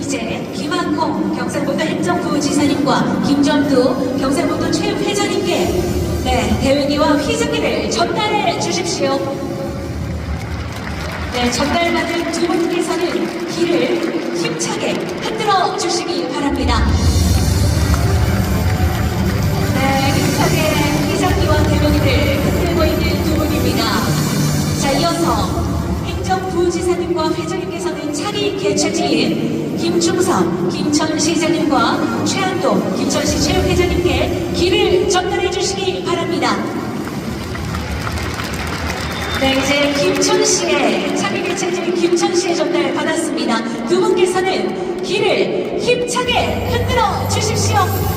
이제 김한콩 경상북도 행정부지사님과 김점두 경상북도 최회장님께 네, 대회기와 휘장기를 전달해 주십시오. 네, 전달받은 두 분께서는 길을 힘차게 흔들어 주시기 바랍니다. 네, 힘차게 휘정기와 대회기를 흔들고 있는 두 분입니다. 자, 이어서 행정부지사님과 회장님께서는 차기 개최지인 김충성, 김천시 장님과 최한도, 김천시 체육회장님께 길을 전달해 주시기 바랍니다. 네, 이제 김천시의 차기 개최지인 김천시의 전달 받았습니다. 두 분께서는 길을 힘차게 흔들어 주십시오.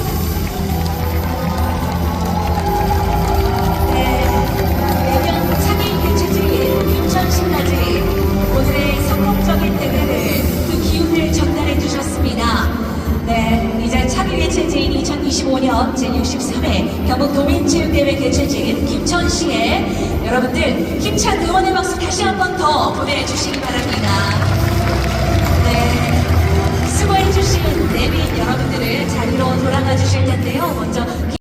2025년 제63회 경북 도민체육대회 개최지인 김천시에 여러분들 힘찬 응원의 박수 다시 한 번 더 보내주시기 바랍니다. 네, 수고해주신 내빈 여러분들을 자리로 돌아가 주실 텐데요. 먼저